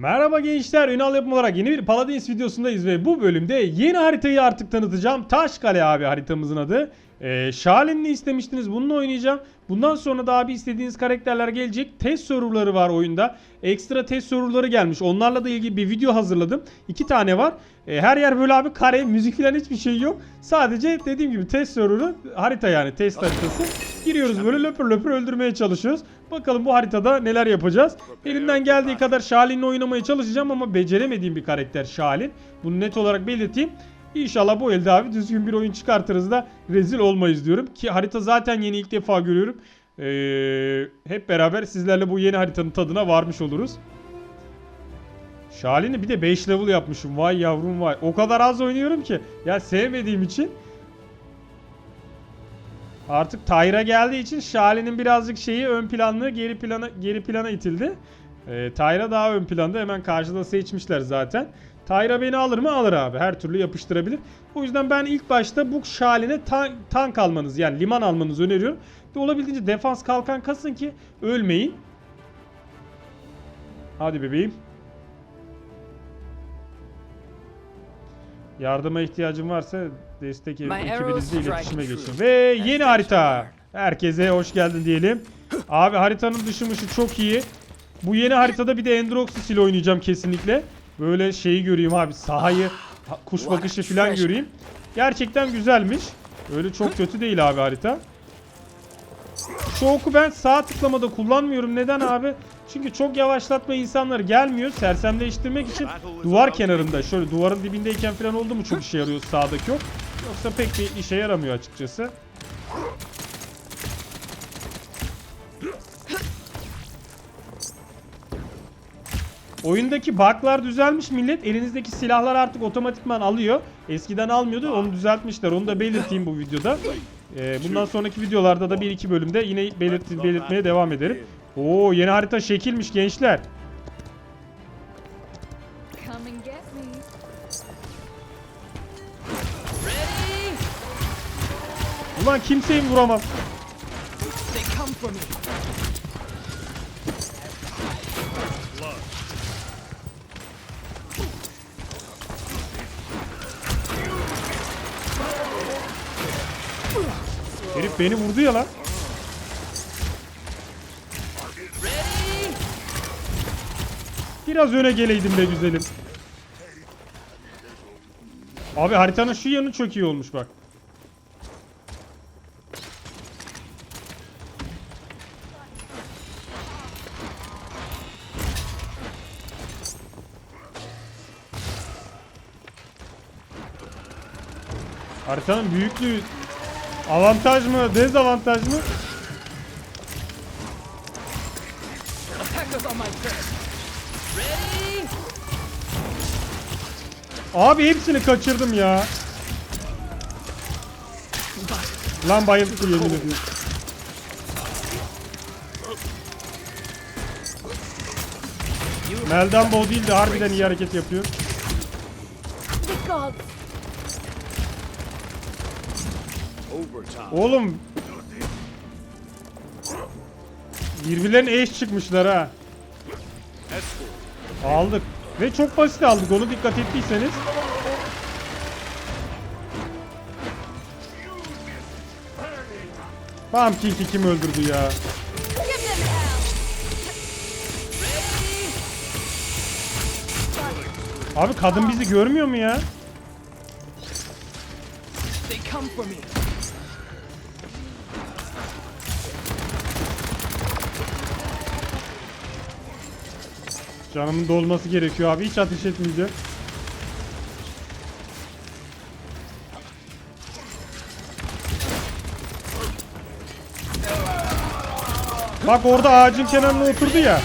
Merhaba gençler, Ünal yapım olarak yeni bir Paladins videosundayız ve bu bölümde yeni haritayı artık tanıtacağım. Taşkale abi haritamızın adı. Ee, Şalin'i istemiştiniz, bununla oynayacağım. Bundan sonra da abi istediğiniz karakterler gelecek. Test serverları var oyunda. Ekstra test serverları gelmiş. Onlarla da ilgili bir video hazırladım. İki tane var. Ee, her yer böyle abi kare, müzik falan hiçbir şey yok. Sadece dediğim gibi test serverı, harita yani test haritası. Giriyoruz böyle löpür löpür öldürmeye çalışıyoruz. Bakalım bu haritada neler yapacağız. Elimden geldiği kadar Şalin'le oynamaya çalışacağım ama beceremediğim bir karakter Şalin. Bunu net olarak belirteyim. İnşallah bu elde abi düzgün bir oyun çıkartırız da rezil olmayız diyorum. Ki harita zaten yeni ilk defa görüyorum. Ee, hep beraber sizlerle bu yeni haritanın tadına varmış oluruz. Şalin'i bir de 5 level yapmışım. Vay yavrum vay. O kadar az oynuyorum ki. Ya sevmediğim için. Artık Tyra geldiği için Şalin'in birazcık şeyi ön planlı geri plana geri plana itildi. Ee, Tyra daha ön planda hemen karşıda seçmişler zaten. Tyra beni alır mı? Alır abi. Her türlü yapıştırabilir. O yüzden ben ilk başta bu Şalin'e tan- tank almanız yani liman almanızı öneriyorum. Ve olabildiğince defans kalkan kasın ki ölmeyin. Hadi bebeğim. Yardıma ihtiyacım varsa destek ekibinizle iletişime geçin. Ve yeni harita. Herkese hoş geldin diyelim. Abi haritanın dışı mışı çok iyi. Bu yeni haritada bir de Endroxus ile oynayacağım kesinlikle. Böyle şeyi göreyim abi sahayı, ha- kuş bakışı falan göreyim. Gerçekten güzelmiş. Öyle çok kötü değil abi harita. Şu oku ben sağ tıklamada kullanmıyorum. Neden abi? Çünkü çok yavaşlatma insanlar gelmiyor. Sersemleştirmek için duvar kenarında şöyle duvarın dibindeyken falan oldu mu çok işe yarıyor sağdaki ok. Yoksa pek bir işe yaramıyor açıkçası. Oyundaki bug'lar düzelmiş millet. Elinizdeki silahlar artık otomatikman alıyor. Eskiden almıyordu. Onu düzeltmişler. Onu da belirteyim bu videoda. Ee, bundan sonraki videolarda da bir iki bölümde yine belirt belirtmeye devam ederim. Oo yeni harita şekilmiş gençler. Ulan kimseyi vuramam. Herif beni vurdu ya lan. Biraz öne geleydim be güzelim. Abi haritanın şu yanı çok iyi olmuş bak. Haritanın büyüklüğü avantaj mı, dezavantaj mı? Abi hepsini kaçırdım ya. Lan bayıldı yemin ediyorum. Meldan Bow değil de harbiden iyi hareket yapıyor. Oğlum. Birbirlerine eş çıkmışlar ha. Aldık. Ve çok basit aldık onu dikkat ettiyseniz. Pumpkin'i kim öldürdü ya? Abi kadın bizi görmüyor mu ya? They come for me. Canımın dolması gerekiyor abi. Hiç ateş etmeyeceğim. Bak orada ağacın kenarına oturdu ya.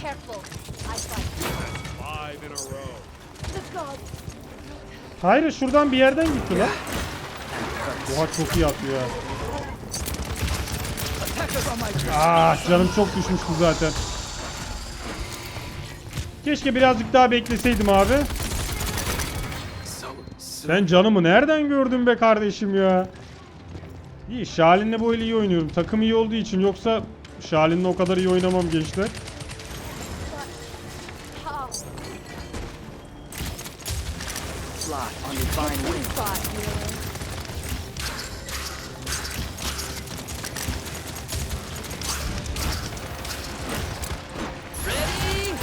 Careful. I fight. Five in a row. The gods. Hayır şuradan bir yerden gitti lan. Oha çok iyi atıyor track. Ah canım çok düşmüştü zaten. Keşke birazcık daha bekleseydim abi. Sen canımı nereden gördün be kardeşim ya? İyi Şalin'le böyle iyi oynuyorum. Takım iyi olduğu için yoksa Şalin'le o kadar iyi oynamam gençler. Spot? Ready?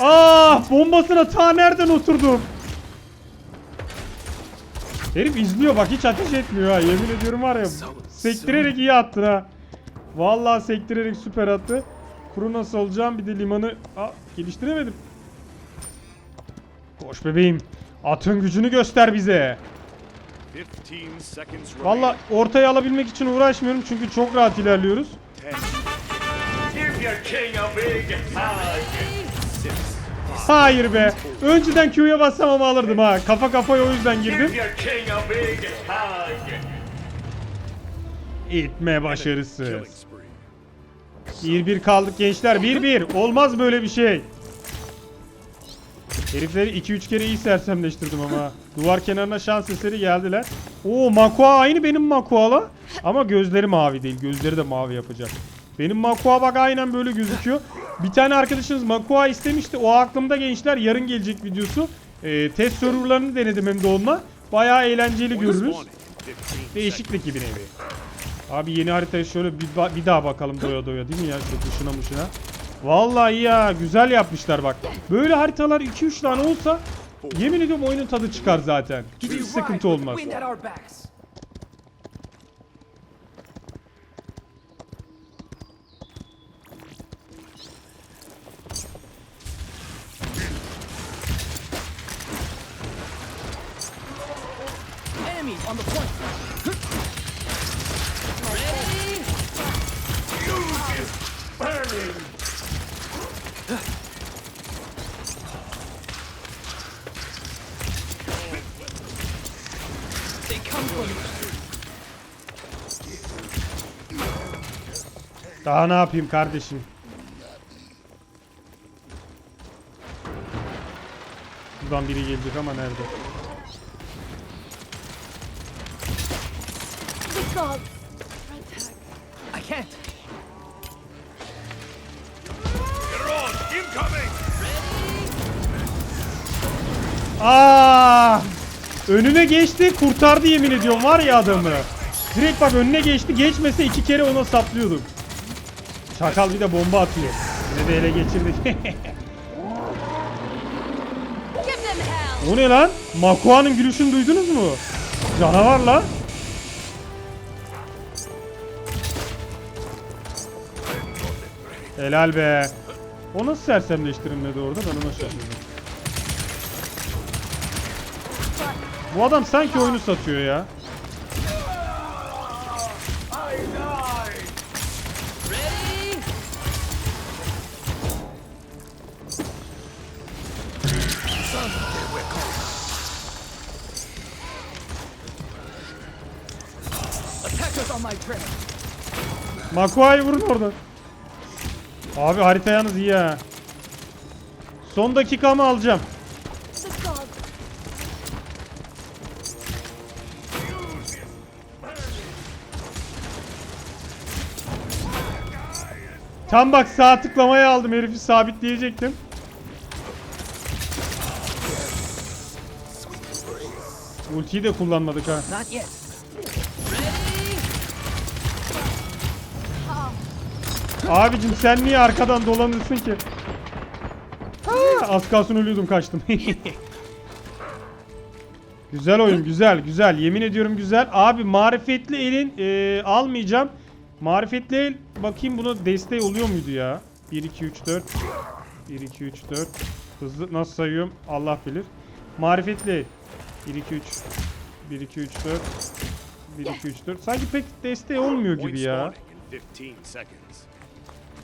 Ah bombasına ta nereden oturdum? Herif izliyor bak hiç ateş etmiyor ha yemin ediyorum var ya sektirerek iyi attın ha. Vallahi sektirerek süper attı. Kuru nasıl olacağım bir de limanı Aa, geliştiremedim. Koş bebeğim. Atın gücünü göster bize. 15 seconds remaining. Valla ortaya alabilmek için uğraşmıyorum çünkü çok rahat ilerliyoruz. 10, Give your king a big hug. Hayır be. Önceden Q'ya bassam ama alırdım ha. Kafa kafaya o yüzden girdim. Your king a big hug. İtme başarısı. killing spree. 1-1 kaldık gençler. 1-1. Olmaz böyle bir şey. Herifleri 2-3 kere iyi sersemleştirdim ama. Duvar kenarına şans eseri geldiler. Oo Makua aynı benim Makua'la. Ama gözleri mavi değil. Gözleri de mavi yapacak. Benim Makua bak aynen böyle gözüküyor. Bir tane arkadaşınız Makua istemişti. O aklımda gençler. Yarın gelecek videosu. Ee, test serverlarını denedim hem de onunla. Bayağı eğlenceli görürüz. spawning in 15 seconds. Değişiklik gibi nevi. Abi yeni haritaya şöyle bir, bir daha bakalım doya doya değil mi ya şu dışına mışına. Vallahi ya güzel yapmışlar bak. Böyle haritalar 2-3 tane olsa yemin ediyorum oyunun tadı çıkar zaten. Hiç sıkıntı olmaz. Daha ne yapayım kardeşim? Buradan biri gelecek ama nerede? I can't. Aa! Önüne geçti, kurtardı yemin ediyorum var ya adamı. Direkt bak önüne geçti, geçmese iki kere ona saplıyordum. Çakal bir de bomba atıyor. Yine de ele geçirdik. O ne lan? Makua'nın gülüşünü duydunuz mu? Canavar lan. Helal be. O nasıl sersemleştirilmedi orada ben ona şaşırdım. Bu adam sanki oyunu satıyor ya. Makua'yı vurun oradan. Abi harita yalnız iyi ha. Son dakikamı alacağım. Tam bak sağ tıklamaya aldım herifi sabitleyecektim. Ultiyi de kullanmadık ha. Abicim sen niye arkadan dolanırsın ki? Ha, az kalsın ölüyordum kaçtım. güzel oyun güzel güzel yemin ediyorum güzel. Abi marifetli elin e, almayacağım. Marifetli el bakayım buna desteği oluyor muydu ya? 1 2 3 4 1 2 3 4 Hızlı nasıl sayıyorum Allah bilir. Marifetli el 1 2 3 1 2 3 4 1 2 3 4 Sanki pek desteği olmuyor gibi ya. spawning in 15 seconds.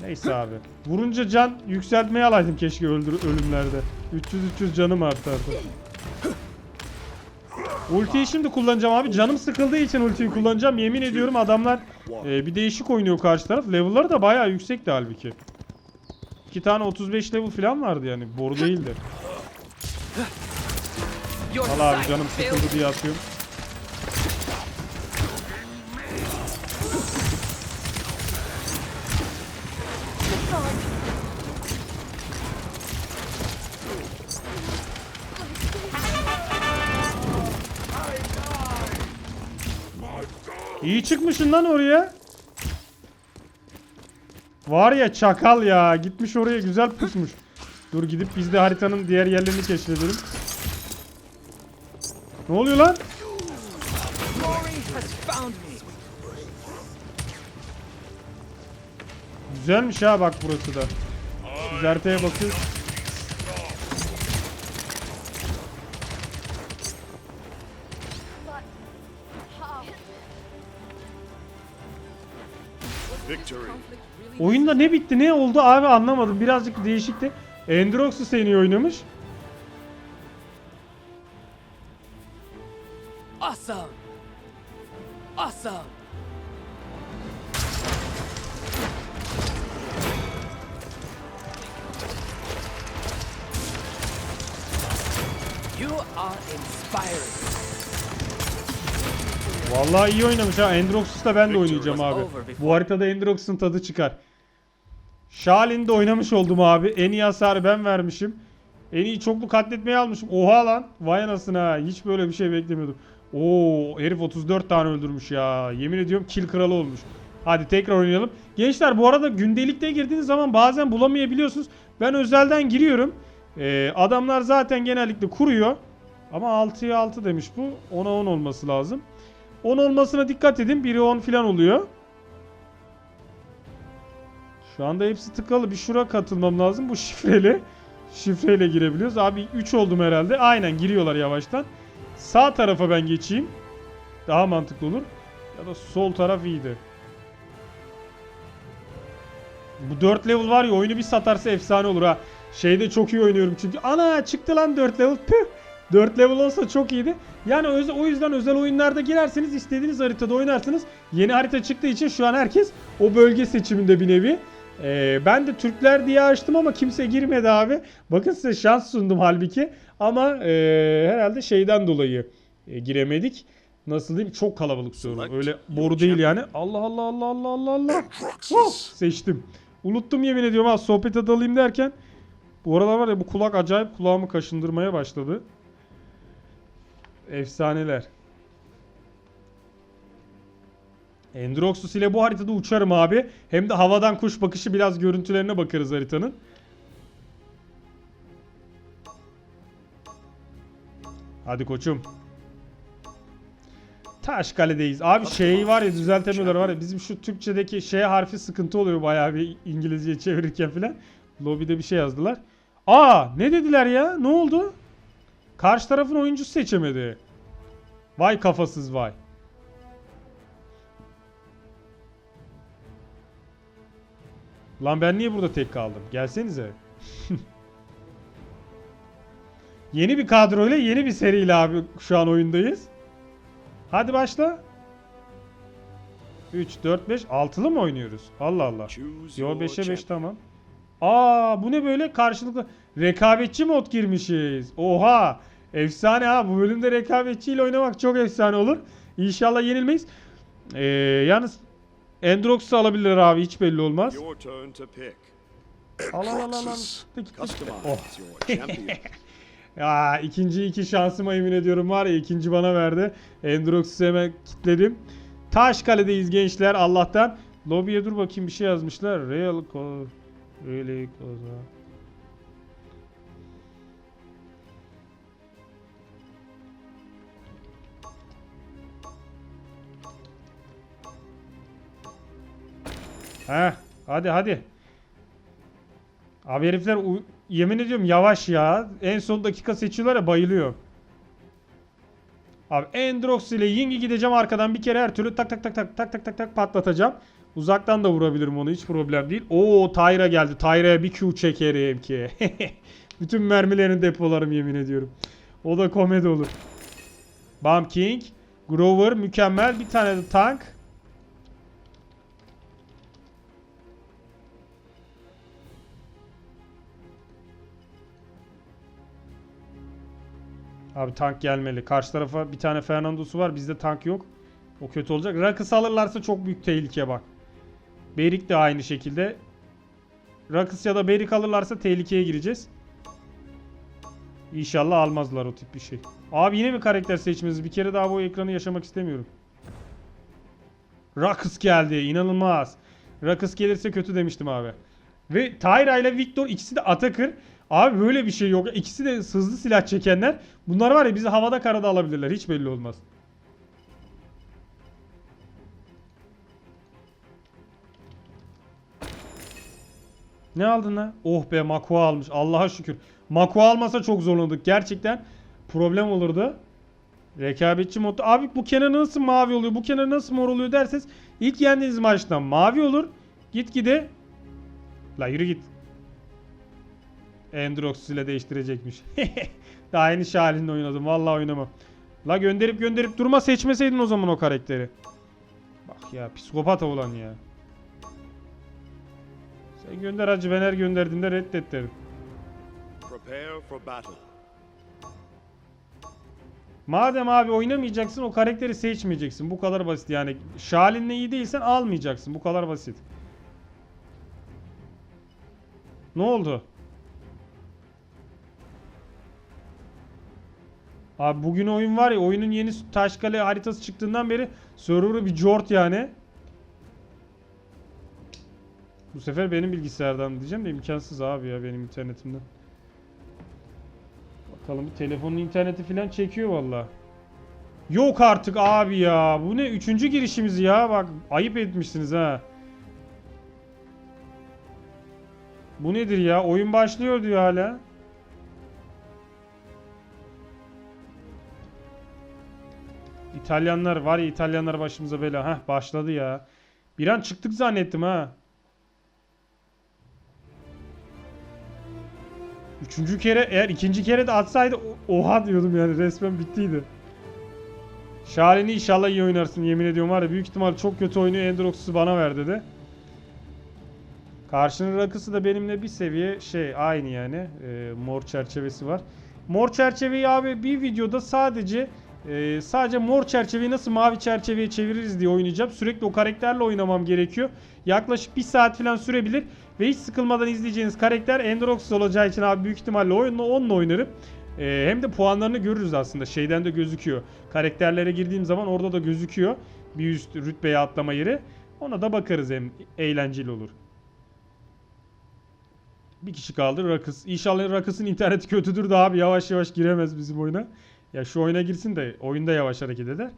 Neyse abi. Vurunca can yükseltmeye alaydım keşke öldür ölümlerde. 300 300 canım artardı. Ultiyi şimdi kullanacağım abi. Canım sıkıldığı için ultiyi kullanacağım. Yemin ediyorum adamlar e, bir değişik oynuyor karşı taraf. Level'ları da bayağı yüksekti halbuki. İki tane 35 level falan vardı yani. Boru değildi. Al abi canım sıkıldı diye atıyorum. İyi çıkmışsın lan oraya. Var ya çakal ya. Gitmiş oraya güzel pusmuş. Dur gidip biz de haritanın diğer yerlerini keşfedelim. Ne oluyor lan? Güzelmiş ha bak burası da. Haritaya bakıyoruz. Oyunda ne bitti ne oldu abi anlamadım. Birazcık değişikti. Endrox'u seni oynamış. Vallahi iyi oynamış ha. Endrox'u da ben de oynayacağım abi. Bu haritada Endrox'un tadı çıkar. Shalin'de oynamış oldum abi. En iyi hasarı ben vermişim. En iyi çoklu katletmeyi almışım. Oha lan. Vay anasını ha. Hiç böyle bir şey beklemiyordum. Oo herif 34 tane öldürmüş ya. Yemin ediyorum kill kralı olmuş. Hadi tekrar oynayalım. Gençler bu arada gündelikte girdiğiniz zaman bazen bulamayabiliyorsunuz. Ben özelden giriyorum. Ee, adamlar zaten genellikle kuruyor. Ama 6'ya 6 demiş bu. 10'a 10 olması lazım. 10 olmasına dikkat edin. Biri 10 falan oluyor. Şu anda hepsi tıkalı. Bir şura katılmam lazım. Bu şifreli. Şifreyle girebiliyoruz. Abi 3 oldum herhalde. Aynen giriyorlar yavaştan. Sağ tarafa ben geçeyim. Daha mantıklı olur. Ya da sol taraf iyiydi. Bu 4 level var ya oyunu bir satarsa efsane olur ha. Şeyde çok iyi oynuyorum çünkü. Ana çıktı lan 4 level. Püh. 4 level olsa çok iyiydi. Yani o yüzden özel oyunlarda girerseniz istediğiniz haritada oynarsınız. Yeni harita çıktığı için şu an herkes o bölge seçiminde bir nevi. Ee, ben de Türkler diye açtım ama kimse girmedi abi. Bakın size şans sundum halbuki. Ama e, herhalde şeyden dolayı e, giremedik. Nasıl diyeyim? Çok kalabalık soru. Öyle boru değil yani. Allah Allah Allah Allah Allah Allah. Oh, seçtim. Unuttum yemin ediyorum ha sohbete dalayım derken. Bu arada var ya bu kulak acayip kulağımı kaşındırmaya başladı. Efsaneler. Endroxus ile bu haritada uçarım abi. Hem de havadan kuş bakışı biraz görüntülerine bakarız haritanın. Hadi koçum. Taşkale'deyiz. Abi şey var ya düzeltemiyorlar var ya bizim şu Türkçedeki şey harfi sıkıntı oluyor bayağı bir İngilizce çevirirken filan. Lobide bir şey yazdılar. Aa ne dediler ya? Ne oldu? Karşı tarafın oyuncusu seçemedi. Vay kafasız vay. Lan ben niye burada tek kaldım? Gelsenize. yeni bir kadroyla yeni bir seriyle abi şu an oyundayız. Hadi başla. 3, 4, 5, 6'lı mı oynuyoruz? Allah Allah. Yo your 5'e 5 champion. tamam. Aa bu ne böyle karşılıklı rekabetçi mod girmişiz. Oha. Efsane ha bu bölümde rekabetçiyle oynamak çok efsane olur. İnşallah yenilmeyiz. Ee, yalnız Endrox'u alabilirler abi hiç belli olmaz. Al al al al. Oh. Ya ikinci iki şansıma yemin ediyorum var ya ikinci bana verdi. Endrox'u hemen kilitledim. Taş kaledeyiz gençler Allah'tan. Lobiye dur bakayım bir şey yazmışlar. Real co Really Heh, hadi hadi. Abi herifler yemin ediyorum yavaş ya. En son dakika seçiyorlar ya bayılıyor. Abi Endrox ile Ying'i gideceğim arkadan bir kere her türlü tak tak tak tak tak tak tak tak patlatacağım. Uzaktan da vurabilirim onu hiç problem değil. Oo Tyra geldi. Tyra'ya bir Q çekerim ki. Bütün mermilerini depolarım yemin ediyorum. O da komedi olur. Bomb King. Grover mükemmel. Bir tane de tank. Abi tank gelmeli. Karşı tarafa bir tane Fernando'su var. Bizde tank yok. O kötü olacak. Rakıs alırlarsa çok büyük tehlike bak. Berik de aynı şekilde. Rakıs ya da Berik alırlarsa tehlikeye gireceğiz. İnşallah almazlar o tip bir şey. Abi yine mi karakter seçmeniz? Bir kere daha bu ekranı yaşamak istemiyorum. Rakıs geldi. inanılmaz. Rakıs gelirse kötü demiştim abi. Ve Tyra ile Victor ikisi de Atakır. Abi böyle bir şey yok. İkisi de hızlı silah çekenler. Bunlar var ya bizi havada karada alabilirler. Hiç belli olmaz. Ne aldın lan? Oh be Makua almış. Allah'a şükür. Makua almasa çok zorlandık. Gerçekten problem olurdu. Rekabetçi modda. Abi bu kenar nasıl mavi oluyor? Bu kenar nasıl mor oluyor derseniz ilk yendiğiniz maçta mavi olur. Git gide. La yürü git. Endrox ile değiştirecekmiş. Daha yeni Şahin'le oynadım. Vallahi oynamam. La gönderip gönderip durma seçmeseydin o zaman o karakteri. Bak ya psikopat olan ya. Sen gönder hacı ben her gönderdiğimde reddet derim. Madem abi oynamayacaksın o karakteri seçmeyeceksin. Bu kadar basit yani. Şalin'le iyi değilsen almayacaksın. Bu kadar basit. Ne oldu? Abi bugün oyun var ya oyunun yeni Taşkale haritası çıktığından beri server'ı bir jort yani. Bu sefer benim bilgisayardan diyeceğim de imkansız abi ya benim internetimden. Bakalım bir telefonun interneti falan çekiyor valla. Yok artık abi ya. Bu ne? Üçüncü girişimiz ya. Bak ayıp etmişsiniz ha. Bu nedir ya? Oyun başlıyor diyor hala. İtalyanlar var ya İtalyanlar başımıza bela. Heh başladı ya. Bir an çıktık zannettim ha. Üçüncü kere eğer ikinci kere de atsaydı oha diyordum yani resmen bittiydi. Şahin'i inşallah iyi oynarsın yemin ediyorum var ya büyük ihtimal çok kötü oynuyor Endrox'u bana ver dedi. Karşının rakısı da benimle bir seviye şey aynı yani Ee, mor çerçevesi var. Mor çerçeveyi abi bir videoda sadece e, sadece mor çerçeveyi nasıl mavi çerçeveye çeviririz diye oynayacağım. Sürekli o karakterle oynamam gerekiyor. Yaklaşık bir saat falan sürebilir. Ve hiç sıkılmadan izleyeceğiniz karakter Endrox olacağı için abi büyük ihtimalle oyunla onunla oynarım. Ee, hem de puanlarını görürüz aslında. Şeyden de gözüküyor. Karakterlere girdiğim zaman orada da gözüküyor. Bir üst rütbeye atlama yeri. Ona da bakarız hem eğlenceli olur. Bir kişi kaldı Rakıs. İnşallah Rakıs'ın interneti kötüdür de abi yavaş yavaş giremez bizim oyuna. Ya şu oyuna girsin de oyunda yavaş hareket eder.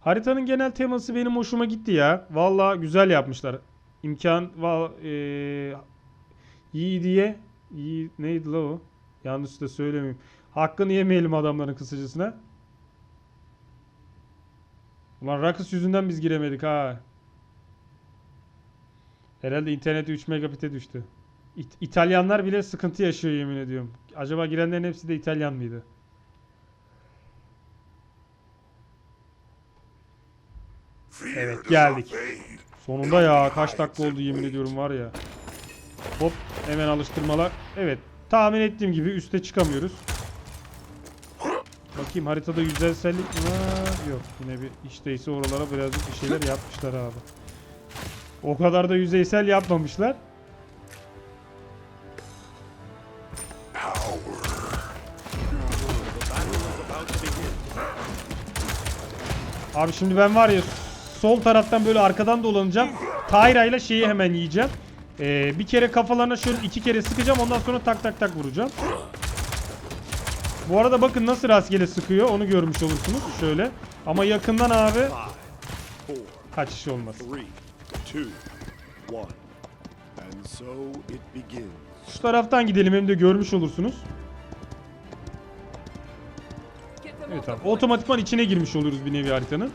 Haritanın genel teması benim hoşuma gitti ya. Valla güzel yapmışlar. İmkan va eee iyi diye iyi neydi la o? Yanlış da söylemeyeyim. Hakkını yemeyelim adamların kısacasına. Ulan Rakıs yüzünden biz giremedik ha. Herhalde interneti 3 megabit'e düştü. İt- İtalyanlar bile sıkıntı yaşıyor yemin ediyorum. Acaba girenlerin hepsi de İtalyan mıydı? Evet geldik. Sonunda ya kaç dakika oldu yemin ediyorum var ya. Hop hemen alıştırmalar. Evet tahmin ettiğim gibi üste çıkamıyoruz. Bakayım haritada yüzeysellik mi var? Yok yine bir işteyse oralara birazcık bir şeyler yapmışlar abi. O kadar da yüzeysel yapmamışlar. Abi şimdi ben var ya sol taraftan böyle arkadan dolanacağım. Tyra ile şeyi hemen yiyeceğim. Ee, bir kere kafalarına şöyle iki kere sıkacağım ondan sonra tak tak tak vuracağım. Bu arada bakın nasıl rastgele sıkıyor onu görmüş olursunuz şöyle. Ama yakından abi kaçış olmaz. Şu taraftan gidelim hem de görmüş olursunuz. Evet abi otomatikman içine girmiş oluruz bir nevi haritanın.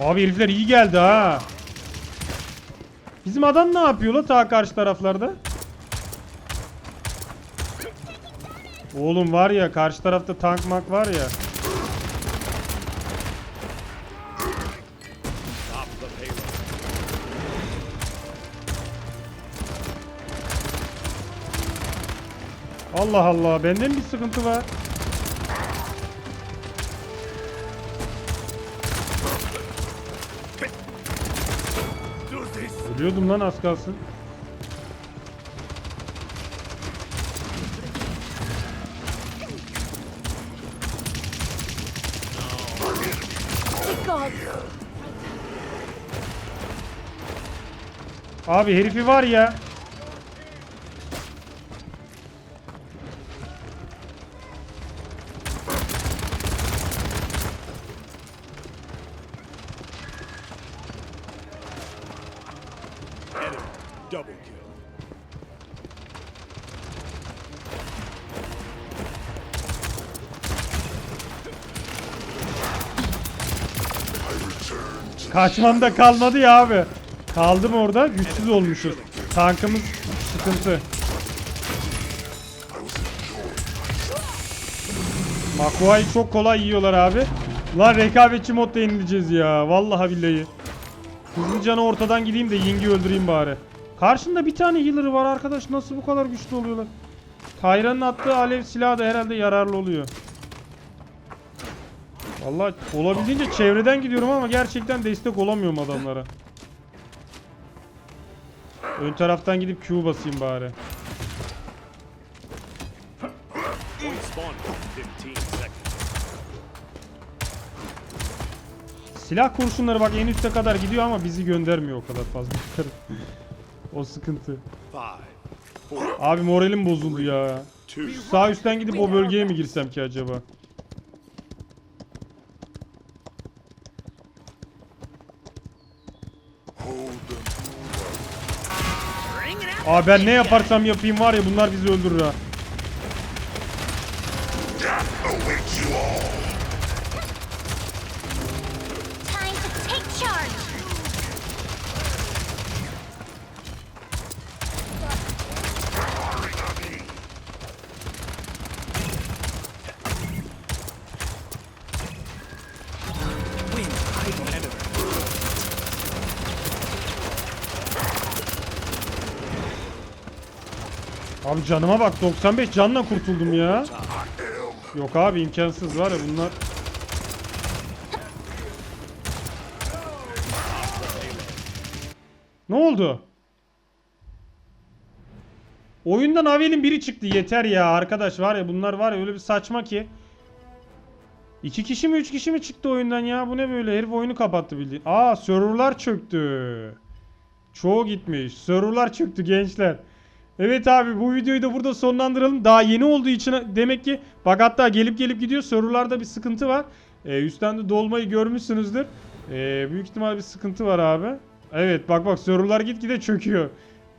Abi herifler iyi geldi ha. Bizim adam ne yapıyor la ta karşı taraflarda? Oğlum var ya karşı tarafta tank mak var ya. Allah Allah bende mi bir sıkıntı var? Ölüyordum lan az kalsın. Abi herifi var ya. Kaçmam da kalmadı ya abi. Kaldım orada güçsüz olmuşuz. Tankımız sıkıntı. Makuayı çok kolay yiyorlar abi. Lan rekabetçi modda yenileceğiz ya. Vallahi billahi. Hızlıca ortadan gideyim de Ying'i öldüreyim bari. Karşında bir tane healer var arkadaş. Nasıl bu kadar güçlü oluyorlar? Tyra'nın attığı alev silahı da herhalde yararlı oluyor. Vallahi olabildiğince çevreden gidiyorum ama gerçekten destek olamıyorum adamlara. Ön taraftan gidip Q basayım bari. Point spawn in 15 seconds. Silah kurşunları bak en üste kadar gidiyor ama bizi göndermiyor o kadar fazla. o sıkıntı. Abi moralim bozuldu ya. Sağ üstten gidip o bölgeye mi girsem ki acaba? Abi ben ne yaparsam yapayım var ya bunlar bizi öldürür ha. Abi canıma bak 95 canla kurtuldum ya. Yok abi imkansız var ya bunlar. Ne oldu? Oyundan Avel'in biri çıktı yeter ya arkadaş var ya bunlar var ya öyle bir saçma ki. İki kişi mi üç kişi mi çıktı oyundan ya bu ne böyle herif oyunu kapattı bildiğin. Aa serverlar çöktü. Çoğu gitmiş. Serverlar çöktü gençler. Evet abi bu videoyu da burada sonlandıralım. Daha yeni olduğu için demek ki bak hatta gelip gelip gidiyor. Serverlarda bir sıkıntı var. Ee, üstten de dolmayı görmüşsünüzdür. Ee, büyük ihtimal bir sıkıntı var abi. Evet bak bak serverlar gitgide çöküyor.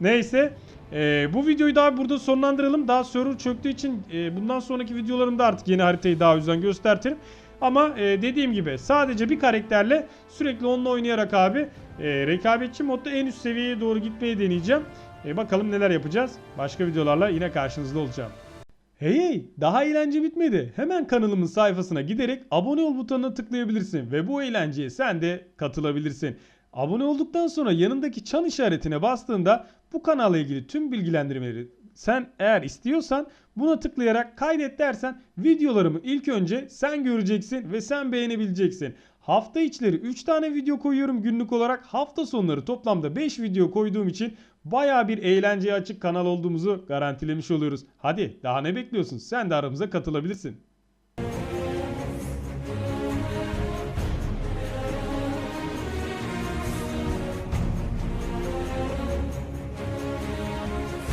Neyse. ee, bu videoyu da abi burada sonlandıralım. Daha server çöktüğü için e, bundan sonraki videolarımda artık yeni haritayı daha özen göstertirim. Ama e, dediğim gibi sadece bir karakterle sürekli onunla oynayarak abi e, rekabetçi modda en üst seviyeye doğru gitmeyi deneyeceğim. E, bakalım neler yapacağız. Başka videolarla yine karşınızda olacağım. Hey hey daha eğlence bitmedi. Hemen kanalımın sayfasına giderek abone ol butonuna tıklayabilirsin ve bu eğlenceye sen de katılabilirsin. Abone olduktan sonra yanındaki çan işaretine bastığında bu kanalla ilgili tüm bilgilendirmeleri sen eğer istiyorsan buna tıklayarak kaydet dersen videolarımı ilk önce sen göreceksin ve sen beğenebileceksin. Hafta içleri 3 tane video koyuyorum günlük olarak. Hafta sonları toplamda 5 video koyduğum için baya bir eğlenceye açık kanal olduğumuzu garantilemiş oluyoruz. Hadi daha ne bekliyorsun? Sen de aramıza katılabilirsin.